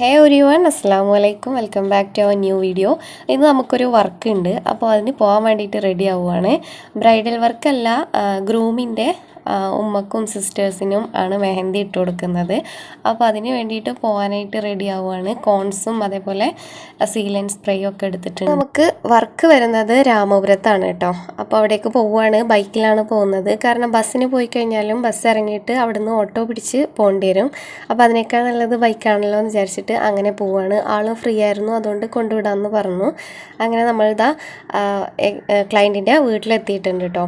ഹേ ഒരു വൺ അസ്സാം വലൈക്കും welcome back to our new video ഇന്ന് നമുക്കൊരു വർക്ക് ഉണ്ട്. അപ്പോൾ അതിന് പോകാൻ വേണ്ടിയിട്ട് റെഡി ആവുകയാണ് ബ്രൈഡൽ വർക്കല്ല ഗ്രൂമിന്റെ ഉമ്മക്കും സിസ്റ്റേഴ്സിനും ആണ് മെഹന്തി ഇട്ട് കൊടുക്കുന്നത്. അപ്പോൾ അതിന് വേണ്ടിയിട്ട് പോകാനായിട്ട് റെഡി ആവുകയാണ് കോൺസും അതേപോലെ സീലൻ സ്പ്രേയും ഒക്കെ എടുത്തിട്ടുണ്ട്. നമുക്ക് വർക്ക് വരുന്നത് രാമപുരത്താണ് കേട്ടോ. അപ്പോൾ അവിടേക്ക് പോവുകയാണ് ബൈക്കിലാണ് പോകുന്നത്. കാരണം ബസ്സിന് പോയി കഴിഞ്ഞാലും ബസ് ഇറങ്ങിയിട്ട് അവിടുന്ന് ഓട്ടോ പിടിച്ച് പോകേണ്ടി വരും. അപ്പോൾ അതിനേക്കാൾ നല്ലത് ബൈക്കാണല്ലോ എന്ന് വിചാരിച്ചിട്ട് അങ്ങനെ പോവുകയാണ് ആളും ഫ്രീ ആയിരുന്നു. അതുകൊണ്ട് കൊണ്ടുവിടാമെന്ന് പറഞ്ഞു. അങ്ങനെ നമ്മളിതാ ക്ലയന്റിന്റെ വീട്ടിലെത്തിയിട്ടുണ്ട് കേട്ടോ.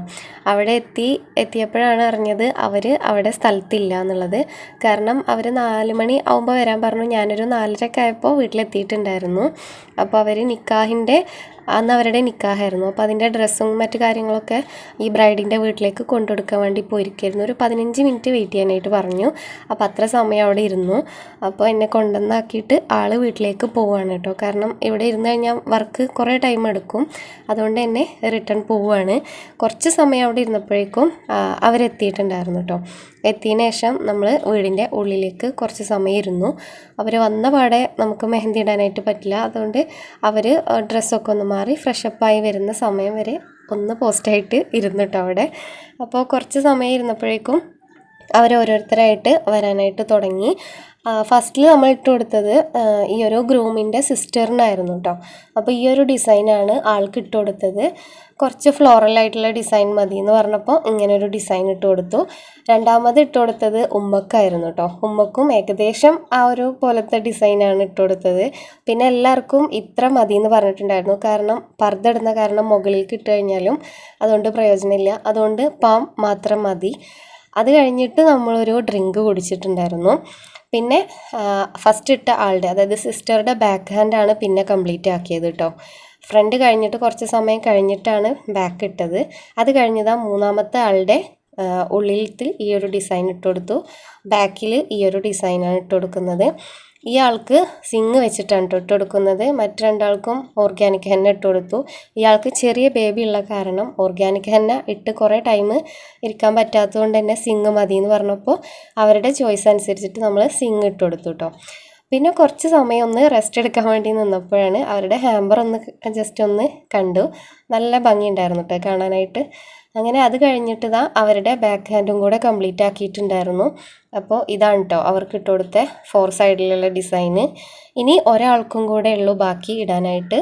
അവിടെ എത്തി എത്തിയപ്പോഴാണ് അറിഞ്ഞത് അവർ അവിടെ സ്ഥലത്തില്ല എന്നുള്ളത്. കാരണം അവർ നാല് മണി ആകുമ്പോൾ വരാൻ പറഞ്ഞു. ഞാനൊരു നാലരക്കായപ്പോൾ വീട്ടിലെത്തിയിട്ടുണ്ടായിരുന്നു. അപ്പോൾ അവർ നിക്കാഹിന്റെ അന്ന് അവരുടെ നിക്കാഹായിരുന്നു. അപ്പോൾ അതിന്റെ ഡ്രസ്സും മറ്റു കാര്യങ്ങളൊക്കെ ഈ ബ്രൈഡിന്റെ വീട്ടിലേക്ക് കൊണ്ടുകൊടുക്കാൻ വേണ്ടി പോയിരിക്കായിരുന്നു. ഒരു പതിനഞ്ച് മിനിറ്റ് വെയിറ്റ് ചെയ്യാനായിട്ട് പറഞ്ഞു. അപ്പോൾ അത്ര സമയം അവിടെ ഇരുന്നു. അപ്പോൾ എന്നെ കൊണ്ടുവന്നാക്കിയിട്ട് ആൾ വീട്ടിലേക്ക് പോവുകയാണ് കേട്ടോ. കാരണം ഇവിടെ ഇരുന്ന് കഴിഞ്ഞാൽ വർക്ക് കുറേ ടൈം എടുക്കും. അതുകൊണ്ട് തന്നെ റിട്ടേൺ പോവുകയാണ് കുറച്ച് സമയം അവിടെ ഇരുന്നപ്പോഴേക്കും അവരെത്തിയിട്ടുണ്ടായിരുന്നു കേട്ടോ. എത്തിയതിന് ശേഷം നമ്മൾ വീടിന്റെ ഉള്ളിലേക്ക് കുറച്ച് സമയം ഇരുന്നു. അവർ വന്ന പാടെ നമുക്ക് മെഹന്തി ഇടാനായിട്ട് പറ്റില്ല. അതുകൊണ്ട് അവർ ഡ്രസ്സൊക്കെ ഒന്ന് മാറി ഫ്രഷപ്പായി വരുന്ന സമയം വരെ ഒന്ന് പോസ്റ്റായിട്ട് ഇരുന്നിട്ടോ അവിടെ. അപ്പോൾ കുറച്ച് സമയം ഇരുന്നപ്പോഴേക്കും അവരോരോരുത്തരായിട്ട് വരാനായിട്ട് തുടങ്ങി. ഫസ്റ്റിൽ നമ്മൾ ഇട്ട് കൊടുത്തത് ഈ ഒരു ഗ്രൂമിന്റെ സിസ്റ്ററിനായിരുന്നു കേട്ടോ അപ്പോൾ ഈ ഒരു ഡിസൈനാണ് ആൾക്ക് ഇട്ട് കൊടുത്തത്. കുറച്ച് ഫ്ലോറൽ ആയിട്ടുള്ള ഡിസൈൻ മതി എന്ന് പറഞ്ഞപ്പോൾ ഇങ്ങനെ ഒരു ഡിസൈൻ ഇട്ട് കൊടുത്തു. രണ്ടാമത് ഇട്ട് കൊടുത്തത് ഉമ്മക്കായിരുന്നു കേട്ടോ ഉമ്മക്കും ഏകദേശം ആ ഒരു പോലത്തെ ഡിസൈനാണ് ഇട്ട് കൊടുത്തത്. പിന്നെ എല്ലാവർക്കും ഇത്ര മതി എന്ന് പറഞ്ഞിട്ടുണ്ടായിരുന്നു. കാരണം പർദ്ദ ഇടുന്ന കാരണം മുകളിലേക്ക് ഇട്ട് കഴിഞ്ഞാലും അതുകൊണ്ട് പ്രയോജനമില്ല. അതുകൊണ്ട് പാം മാത്രം മതി. അത് കഴിഞ്ഞിട്ട് നമ്മളൊരു ഡ്രിങ്ക് കുടിച്ചിട്ടുണ്ടായിരുന്നു. പിന്നെ ഫസ്റ്റ് ഇട്ട ആളുടെ അതായത് സിസ്റ്ററുടെ ബാക്ക് ഹാൻഡാണ് പിന്നെ കംപ്ലീറ്റ് ആക്കിയത് കേട്ടോ ഫ്രണ്ട് കഴിഞ്ഞിട്ട് കുറച്ച് സമയം കഴിഞ്ഞിട്ടാണ് ബാക്ക് ഇട്ടത്. അത് കഴിഞ്ഞതാ മൂന്നാമത്തെ ആളുടെ ഉള്ളിലത്തിൽ ഈ ഒരു ഡിസൈൻ ഇട്ട് കൊടുത്തു. ബാക്കിൽ ഈ ഒരു ഡിസൈനാണ് ഇട്ട് കൊടുക്കുന്നത്. ഈ ആൾക്ക് സിങ് വെച്ചിട്ടാണ് ഇട്ട് കൊടുക്കുന്നത്. മറ്റു രണ്ടാൾക്കും ഓർഗാനിക് ഹെന്ന ഇട്ട് കൊടുത്തു. ഇയാൾക്ക് ചെറിയ ബേബി ഉള്ള കാരണം ഓർഗാനിക് ഹെന്ന ഇട്ട് കുറേ ടൈം ഇരിക്കാൻ പറ്റാത്തതുകൊണ്ട് തന്നെ സിങ് മതി എന്ന് പറഞ്ഞപ്പോൾ അവരുടെ ചോയ്സ് അനുസരിച്ചിട്ട് നമ്മൾ സിങ് ഇട്ട് കൊടുത്തു കേട്ടോ പിന്നെ കുറച്ച് സമയം ഒന്ന് റെസ്റ്റ് എടുക്കാൻ വേണ്ടി നിന്നപ്പോഴാണ് അവരുടെ ഹാമ്പർ ഒന്ന് ജസ്റ്റ് ഒന്ന് കണ്ടു. നല്ല ഭംഗിയുണ്ടായിരുന്നു കേട്ടോ കാണാനായിട്ട്. അങ്ങനെ അത് കഴിഞ്ഞിട്ട് ഇതാ അവരുടെ ബാക്ക് ഹാൻഡും കൂടെ കംപ്ലീറ്റ് ആക്കിയിട്ടുണ്ടായിരുന്നു. അപ്പോൾ ഇതാണ് കേട്ടോ അവർക്ക് ഇട്ട് കൊടുത്ത ഫോർ സൈഡിലുള്ള ഡിസൈന് ഇനി ഒരാൾക്കും കൂടെ ഉള്ളൂ ബാക്കി ഇടാനായിട്ട്.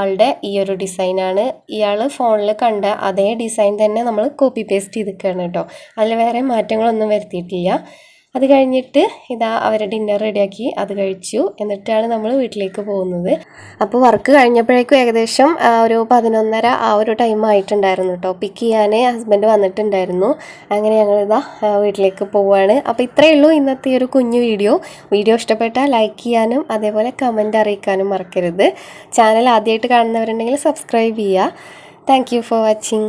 ആളുടെ ഈ ഒരു ഡിസൈനാണ് ഇയാൾ ഫോണിൽ കണ്ട അതേ ഡിസൈൻ തന്നെ നമ്മൾ കോപ്പി പേസ്റ്റ് ചെയ്തിരിക്കുകയാണ് കേട്ടോ അതിൽ വേറെ മാറ്റങ്ങളൊന്നും വരുത്തിയിട്ടില്ല. അത് കഴിഞ്ഞിട്ട് ഇതാ അവർ ഡിന്നർ റെഡിയാക്കി അത് കഴിച്ചു. എന്നിട്ടാണ് നമ്മൾ വീട്ടിലേക്ക് പോകുന്നത്. അപ്പോൾ വർക്ക് കഴിഞ്ഞപ്പോഴേക്കും ഏകദേശം ഒരു പതിനൊന്നര ആ ഒരു ടൈം ആയിട്ടുണ്ടായിരുന്നു കേട്ടോ പിക്ക് ചെയ്യാൻ ഹസ്ബൻഡ് വന്നിട്ടുണ്ടായിരുന്നു. അങ്ങനെ ഞങ്ങൾ ഇതാ വീട്ടിലേക്ക് പോവുകയാണ് അപ്പോൾ ഇത്രയേ ഉള്ളൂ ഇന്നത്തെ ഒരു കുഞ്ഞു വീഡിയോ. വീഡിയോ ഇഷ്ടപ്പെട്ടാൽ ലൈക്ക് ചെയ്യാനും അതേപോലെ കമന്റ് അറിയിക്കാനും മറക്കരുത്. ചാനൽ ആദ്യമായിട്ട് കാണുന്നവരുണ്ടെങ്കിൽ സബ്സ്ക്രൈബ് ചെയ്യുക. Thank for watching